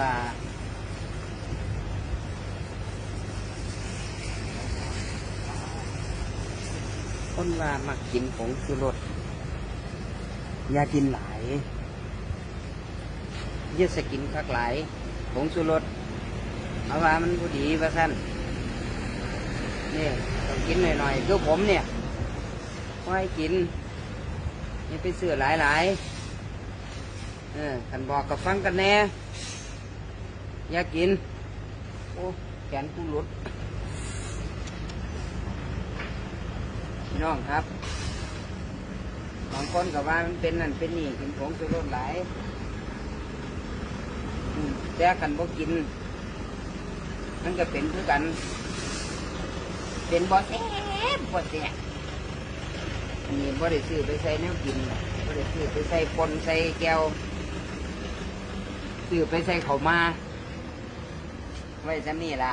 ว่าคนว่ามักกินผงชูรสอย่ากินหลายเยอะสกินคักหลายผงชูรสเอาว่ามันผู้ดีว่าสั้นนี่ต้องกินหน่อยๆคือผมเนี่ยไม่ให้กินนี่ไปซื้อหลายๆเออกันบอกกับฟังกันแน่ อย่ากิน โอ้แขนกูหลุดพี่น้องครับบางคนก็ว่ามันเป็นนั่นเป็นนี่กินผงชูรสหลายแต่กันบ่กิน มันก็เป็นคือกัน เป็นบ่แซ่บบ่แซ่บอันนี้บ่ได้ซื้อไปใส่แนวกินบ่ได้ซื้อไปใส่ปนใส่แก้วซื้อไปใส่ข้ามา ไว้ซะนี่ละ